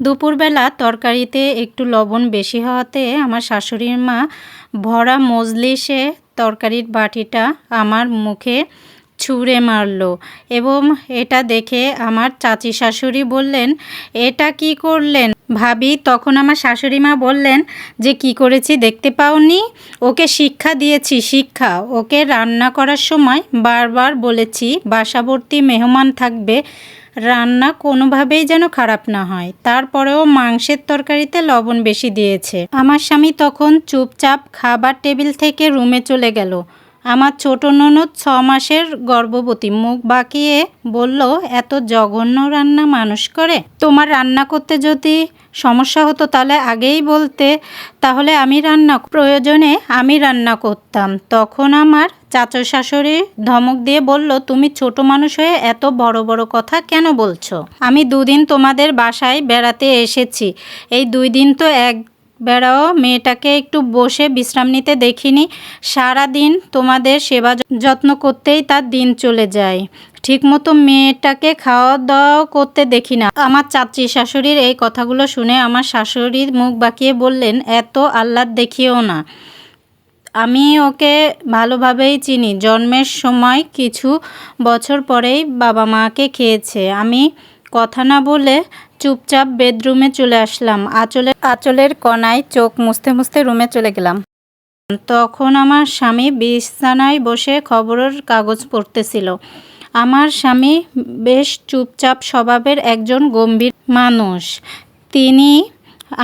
দুপুরবেলা তরকারিতে একটু লবণ বেশি হওয়াতে আমার শাশুড়ির মা ভরা মজলিসে তরকারির বাটিটা আমার মুখে ছুঁড়ে মারলো এবং এটা দেখে আমার চাচি শাশুড়ি বললেন, এটা কি করলেন? ভাবি, তখন আমার শাশুড়ি মা বললেন যে, কি করেছি দেখতে পাওনি? ওকে শিক্ষা দিয়েছি, শিক্ষা। ওকে রান্না করার সময় বারবার বলেছি, বাসাবর্তী মেহমান থাকবে। রান্না কোনোভাবেই যেন খারাপ না হয়। তারপরেও মাংসের তরকারিতে লবণ বেশি দিয়েছে। আমার স্বামী তখন চুপচাপ খাবার টেবিল থেকে রুমে চলে গেল। আমার ছোট ননদ ছ মাসের গর্ভবতী। মুখ বাঁকিয়ে বলল, এত জঘন্য রান্না মানুষ করে। তোমার রান্না করতে যদি সমস্যা হতো তাহলে আগেই বলতে, তাহলে আমি রান্না প্রয়োজনে আমি রান্না করতাম। তখন আমার চাচা শাশুড়ি ধমক দিয়ে বলল, তুমি ছোট মানুষ হয়ে এত বড় বড় কথা কেন বলছো? আমি দুদিন তোমাদের বাসায় বেড়াতে এসেছি। এই দুই দিন তো এক বেড়াও, মেয়েটাকে একটু বসে বিশ্রাম নিতে দেখিনি। সারা দিন তোমাদের সেবা যত্ন করতেই তার দিন চলে যায়। ঠিকমতো মেয়েটাকে খাওয়া দাওয়া করতে দেখি না আমার চাচি শাশুড়ির এই কথাগুলো শুনে আমার শাশুড়ির মুখ বাঁকিয়ে বললেন, এত আহ্লাদ দেখিও না। আমি ওকে ভালোভাবেই চিনি। জন্মের সময় কিছু বছর পরেই বাবা মাকে খেয়েছে। আমি কথা না বলে চুপচাপ বেডরুমে চলে আসলাম। আঁচলের আঁচলের কণায় চোখ মুছতে মুছতে রুমে চলে গেলাম। তখন আমার স্বামী বিছানায় বসে খবরের কাগজ পড়তেছিল। আমার স্বামী বেশ চুপচাপ স্বভাবের একজন গম্ভীর মানুষ। তিনি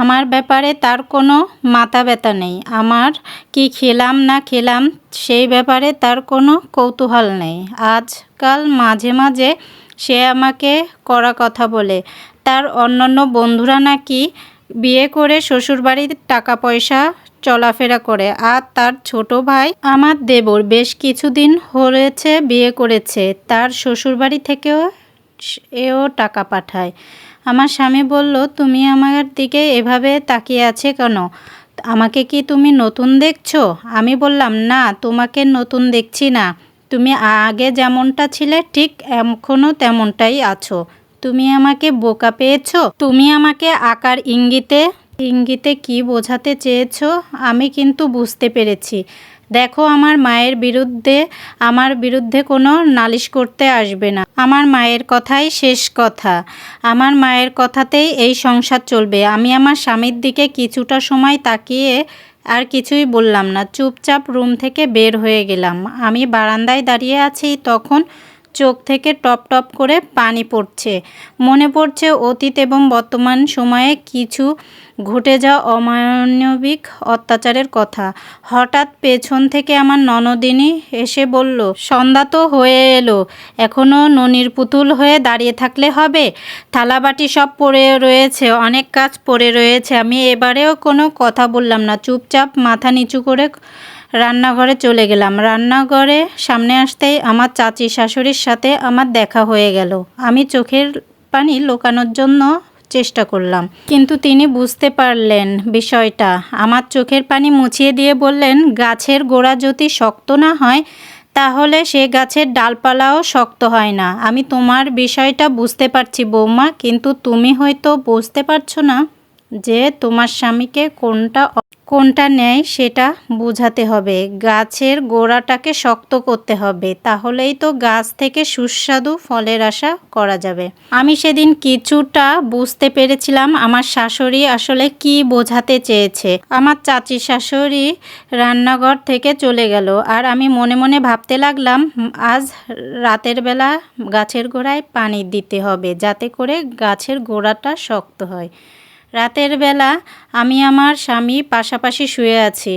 আমার ব্যাপারে তার কোনো মাথা ব্যথা নেই। আমার কি খেলাম না খেলাম সেই ব্যাপারে তার কোনো কৌতূহল নেই। আজকাল মাঝে মাঝে সে আমাকে করা কথা বলে। তার অন্যান্য বন্ধুরা নাকি বিয়ে করে শ্বশুরবাড়ির টাকা পয়সা চলাফেরা করে। আর তার ছোট ভাই আমার দেবর বেশ কিছুদিন হয়েছে বিয়ে করেছে। তার শ্বশুরবাড়ি থেকেও এও টাকা পাঠায়। আমার স্বামী বলল, তুমি আমার দিকে এভাবে তাকিয়ে আছে কেন? আমাকে কি তুমি নতুন দেখছ? আমি বললাম, না, তোমাকে নতুন দেখছি না। তুমি আগে যেমনটা ছিলে, ঠিক এখনও তেমনটাই আছো। তুমি আমাকে বোকা পেয়েছ? তুমি আমাকে আকার ইঙ্গিতে ইঙ্গিতে কি বোঝাতে চেয়েছো? আমি কিন্তু বুঝতে পেরেছি। দেখো, আমার মায়ের বিরুদ্ধে, আমার বিরুদ্ধে কোনো নালিশ করতে আসবে না। আমার মায়ের কথাই শেষ কথা। আমার মায়ের কথাতেই এই সংসার চলবে। আমি আমার স্বামীর দিকে কিছুটা সময় তাকিয়ে আর কিছুই বললাম না। চুপচাপ রুম থেকে বের হয়ে গেলাম। আমি বারান্দায় দাঁড়িয়ে আছি, তখন চোখ থেকে টপ টপ করে পানি পড়ছে। মনে পড়ছে অতীত এবং বর্তমান সময়ে কিছু ঘটে যাওয়া অমানবিক অত্যাচারের কথা। হঠাৎ পেছন থেকে আমার ননদিনী এসে বলল, সন্ধ্যা তো হয়ে এলো এখনও ননির পুতুল হয়ে দাঁড়িয়ে থাকলে হবে। থালাবাটি সব পড়ে রয়েছে, অনেক কাজ পড়ে রয়েছে। আমি এবারেও কোনো কথা বললাম না। চুপচাপ মাথা নিচু করে রান্নাঘরে চলে গেলাম। রান্নাঘরে সামনে আসতেই আমার চাচি শাশুড়ির সাথে আমার দেখা হয়ে গেল। আমি চোখের পানি লোকানোর জন্য চেষ্টা করলাম। কিন্তু তিনি বুঝতে পারলেন বিষয়টা। আমার চোখের পানি মুছিয়ে দিয়ে বললেন, গাছের গোড়া যদি শক্ত না হয়, তাহলে সে গাছের ডালপালাও শক্ত হয় না। আমি তোমার বিষয়টা বুঝতে পারছি বৌমা, কিন্তু তুমি হয়তো বুঝতে পারছ না। যে তোমার স্বামীকে কোনটা কোনটা নেয় সেটা বোঝাতে হবে। গাছের গোড়াটাকে শক্ত করতে হবে। তাহলেই তো গাছ থেকে সুস্বাদু ফলের আশা করা যাবে। আমি সেদিন কিছুটা বুঝতে পেরেছিলাম আমার শাশুড়ি আসলে কি বোঝাতে চেয়েছে। আমার চাচি শাশুড়ি রান্নাঘর থেকে চলে গেল আর আমি মনে মনে ভাবতে লাগলাম আজ রাতের বেলা গাছের গোড়ায় পানি দিতে হবে যাতে করে গাছের গোড়াটা শক্ত হয়। রাতের বেলা আমি আমার স্বামী পাশাপাশি শুয়ে আছি।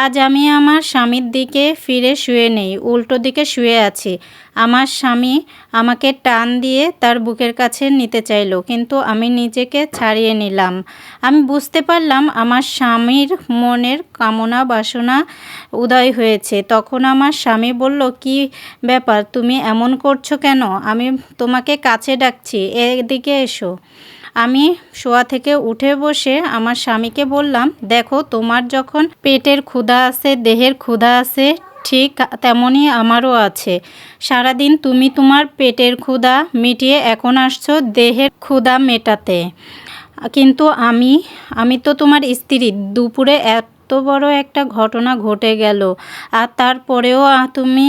আজ আমি আমার স্বামীর দিকে ফিরে শুয়ে নেই, উল্টো দিকে শুয়ে আছি। আমার স্বামী আমাকে টান দিয়ে তার বুকের কাছে নিতে চাইল, কিন্তু আমি নিজেকে ছাড়িয়ে নিলাম। আমি বুঝতে পারলাম আমার স্বামীর মনের কামনা বাসনা উদয় হয়েছে। তখন আমার স্বামী বলল, কি ব্যাপার? তুমি এমন করছ কেন? আমি তোমাকে কাছে ডাকছি, এদিকে এসো। আমি শোয়া থেকে উঠে বসে আমার স্বামীকে বললাম, দেখো, তোমার যখন পেটের ক্ষুধা আছে, দেহের ক্ষুধা আছে, ঠিক তেমনই আমারও আছে। সারাদিন তুমি তোমার পেটের ক্ষুধা মিটিয়ে এখন আসছো দেহের ক্ষুধা মেটাতে। কিন্তু আমি আমি তো তোমার স্ত্রী। দুপুরে এত বড় একটা ঘটনা ঘটে গেল। আর তারপরেও তুমি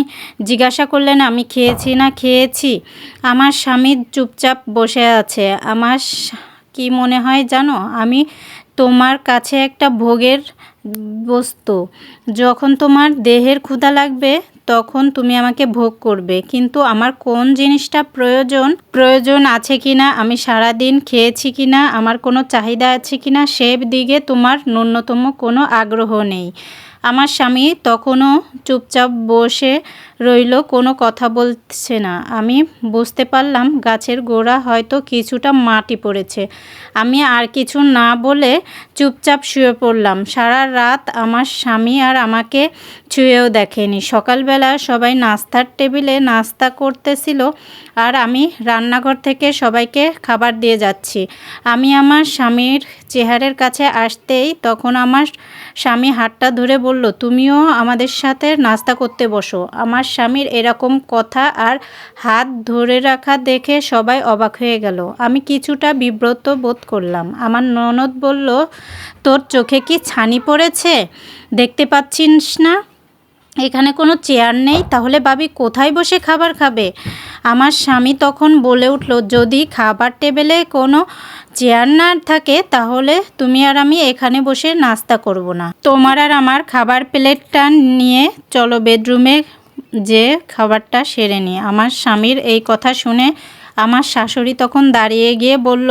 জিজ্ঞাসা করলেন আমি খেয়েছি না, খেয়েছি। আমার স্বামী চুপচাপ বসে আছে। আমার কি মনে হয় জানো? আমি তোমার কাছে একটা ভোগের বস্তু। যখন তোমার দেহের ক্ষুধা লাগবে তখন তুমি আমাকে ভোগ করবে। কিন্তু আমার কোন জিনিসটা প্রয়োজন প্রয়োজন আছে কিনা, আমি সারা দিন খেয়েছি কিনা, আমার কোনো চাহিদা আছে কিনা, সে দিকে তোমার ন্যূনতম কোনো আগ্রহ নেই। আমার স্বামী তখনও চুপচাপ বসে রইল, কোনো কথা বলছে না। আমি বুঝতে পারলাম গাছের গোড়া হয়তো কিছুটা মাটি পড়েছে। আমি আর কিছু না বলে চুপচাপ শুয়ে পড়লাম। সারা রাত আমার স্বামী আর আমাকে ছুঁয়েও দেখেনি। সকালবেলা সবাই নাস্তার টেবিলে নাস্তা করতেছিল আর আমি রান্নাঘর থেকে সবাইকে খাবার দিয়ে যাচ্ছি। আমি আমার স্বামীর চেহারের কাছে আসতেই তখন আমার স্বামী হাতটা ধরে বলল, তুমিও আমাদের সাথে নাস্তা করতে বসো। আমার স্বামীর এরকম কথা আর হাত ধরে রাখা দেখে সবাই অবাক হয়ে গেল। আমি কিছুটা বিব্রত বোধ করলাম। আমার ননদ বলল, তোর চোখে কি ছানি পড়েছে? দেখতে পাচ্ছিস না? এখানে কোনো চেয়ার নেই, তাহলে ভাবি কোথায় বসে খাবার খাবে? আমার স্বামী তখন বলে উঠল, যদি খাবার টেবিলে কোনো চেয়ার না থাকে, তাহলে তুমি আর আমি এখানে বসে নাস্তা করব না। তোমার আর আমার খাবার প্লেটটা নিয়ে চলো বেডরুমে যে খাবারটা সেরে নিই। আমার স্বামীর এই কথা শুনে আমার শাশুড়ি তখন দাঁড়িয়ে গিয়ে বলল,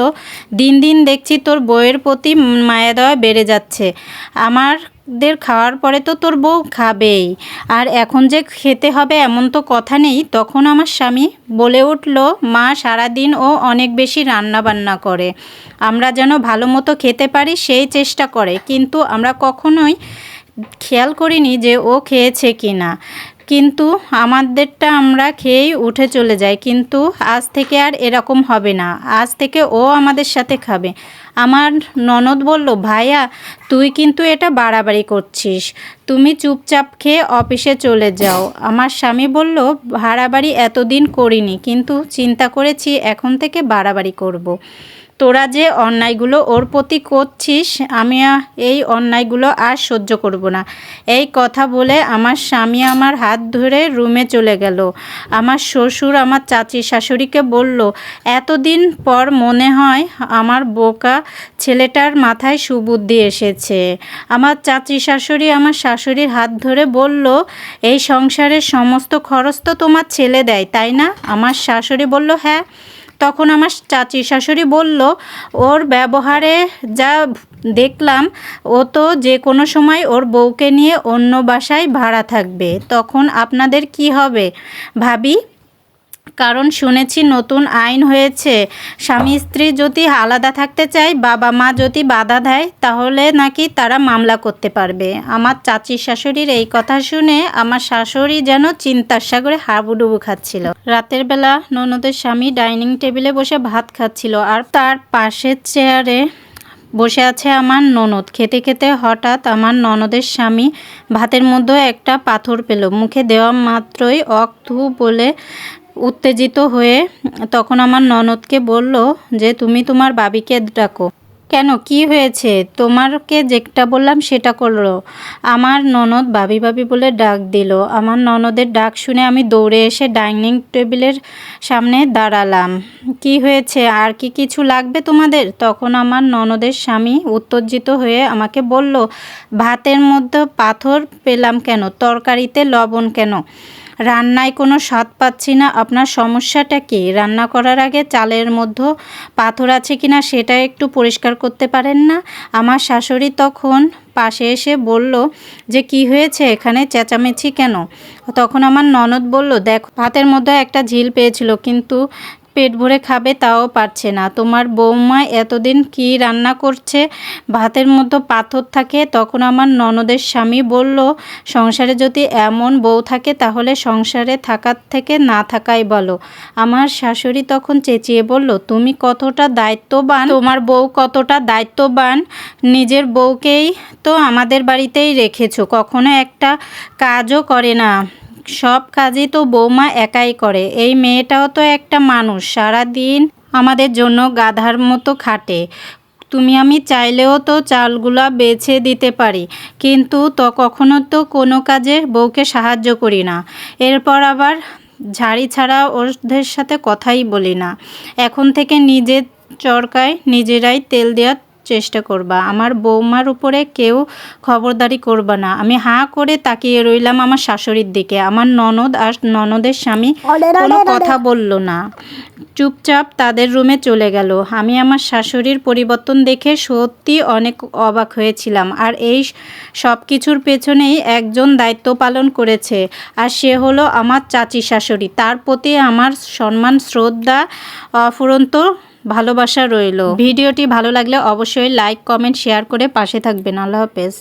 দিন দিন দেখছি তোর বউয়ের প্রতি মায়া দেওয়া বেড়ে যাচ্ছে। আমাদের খাওয়ার পরে তো তোর বউ খাবেই। আর এখন যে খেতে হবে এমন তো কথা নেই। তখন আমার স্বামী বলে উঠল, মা, সারাদিন ও অনেক বেশি রান্না বান্না করে। আমরা যেন ভালো মতো খেতে পারি সেই চেষ্টা করে। কিন্তু আমরা কখনোই খেয়াল করিনি যে ও খেয়েছে কি না কিন্তু আমাদেরটা আমরা খেয়েই উঠে চলে যাই। কিন্তু আজ থেকে আর এরকম হবে না। আজ থেকে ও আমাদের সাথে খাবে। আমার ননদ বলল, ভাইয়া, তুই কিন্তু এটা বাড়াবাড়ি করছিস। তুমি চুপচাপ খেয়ে অফিসে চলে যাও। আমার স্বামী বলল, ভাড়াবাড়ি এতদিন করিনি, কিন্তু চিন্তা করেছি এখন থেকে বাড়াবাড়ি করব। তোরা যে অন্যায়গুলো ওর প্রতি করছিস আমি এই অন্যায়গুলো আর সহ্য করব না। এই কথা বলে আমার স্বামী আমার হাত ধরে রুমে চলে গেল। আমার শ্বশুর আমার চাচি শাশুড়িকে বলল, এতদিন পর মনে হয় আমার বোকা ছেলেটার মাথায় সুবুদ্ধি এসেছে। আমার চাচি শাশুড়ি আমার শাশুড়ির হাত ধরে বলল, এই সংসারের সমস্ত খরচ তো তোমার ছেলে দেয়, তাই না? আমার শাশুড়ি বলল হ্যাঁ। তখন আমার চাচি শাশুড়ি বলল, ওর ব্যবহারে যা দেখলাম, ও তো যে কোনো সময় ওর বউকে নিয়ে অন্য বাসায় ভাড়া থাকবে। তখন আপনাদের কি হবে? ভাবি কারণ শুনেছি নতুন আইন হয়েছে। স্বামী স্ত্রী যদি আলাদা থাকতে চায়, বাবা মা যদি বাধা দেয়, তাহলে নাকি তারা মামলা করতে পারবে। আমার চাচি শাশুড়ির এই কথা শুনে আমার শাশুড়ি যেন চিন্তার সাগরে হাবুডুবু খাচ্ছিল। রাতের বেলা ননদের স্বামী ডাইনিং টেবিলে বসে ভাত খাচ্ছিল আর তার পাশের চেয়ারে বসে আছে আমার ননদ। খেতে খেতে হঠাৎ আমার ননদের স্বামী ভাতের মধ্যে একটা পাথর পেল। মুখে দেওয়া মাত্রই অক্থু বলে উত্তেজিত হয়ে তখন আমার ননদকে বলল যে, তুমি তোমার বাবিকে ডাকো। কেন? কি হয়েছে? তোমারকে যেটা বললাম সেটা করল। আমার ননদ বাবি বাবি বলে ডাক দিল। আমার ননদের ডাক শুনে আমি দৌড়ে এসে ডাইনিং টেবিলের সামনে দাঁড়ালাম। কি হয়েছে? আর কি কিছু লাগবে তোমাদের? তখন আমার ননদের স্বামী উত্তেজিত হয়ে আমাকে বলল, ভাতের মধ্যে পাথর পেলাম কেন? তরকারিতে লবণ কেন? রান্নায় কোনো স্বাদ পাচ্ছি না। আপনার সমস্যাটা কি? রান্না করার আগে চালের মধ্যে পাথর আছে কি না সেটা একটু পরিষ্কার করতে পারেন না? আমার শাশুড়ি তখন পাশে এসে বলল যে, কি হয়েছে? এখানে চেঁচামেচি কেন? তখন আমার ননদ বলল, দেখ, ভাতের মধ্যে একটা ঝিল পেয়েছিল, কিন্তু পেট ভরে খাবে তাও পারছে না। তোমার বৌমা এতদিন কি রান্না করছে? ভাতের মধ্যে পাথর থাকে। তখন আমার ননদের স্বামী বলল, সংসারে যদি এমন বউ থাকে, তাহলে সংসারে থাকার থেকে না থাকাই বলো আমার শাশুড়ি তখন চেঁচিয়ে বলল, তুমি কতটা দায়িত্ববান? তোমার বউ কতটা দায়িত্ববান? নিজের বউকেই তো আমাদের বাড়িতেই রেখেছো। কখনো একটা কাজও করে না। সব কাজই তো বৌমা একাই করে। এই মেয়েটাও তো একটা মানুষ সারা দিন আমাদের জন্য গাধার মতো খাটে। তুমি আমি চাইলেও তো চালগুলা বেছে দিতে পারি, কিন্তু তো কখনো তো কোনো কাজে বউকে সাহায্য করি না। এরপর আবার ঝাড়ি ছাড়া ওদের সাথে কথাই বলি না। এখন থেকে নিজের চরকায় নিজেরাই তেল দেওয়ার চেষ্টা করবা। আমার বৌমার উপরে কেউ খবরদারি করবা না। আমি হাঁ করে তাকিয়ে রইলাম আমার শাশুড়ির দিকে। আমার ননদ আর ননদের স্বামী কোনো কথা বলল না। চুপচাপ তাদের রুমে চলে গেল। আমি আমার শাশুড়ির পরিবর্তন দেখে সত্যি অনেক অবাক হয়েছিলাম। আর এই সব কিছুর পেছনেই একজন দায়িত্ব পালন করেছে। আর সে হলো আমার চাচি শাশুড়ি। তার প্রতি আমার সম্মান শ্রদ্ধা অফুরন্ত ভালোবাসা রইল। ভিডিওটি ভালো লাগলে অবশ্যই লাইক কমেন্ট শেয়ার করে পাশে থাকবেন। আল্লাহ হাফেজ।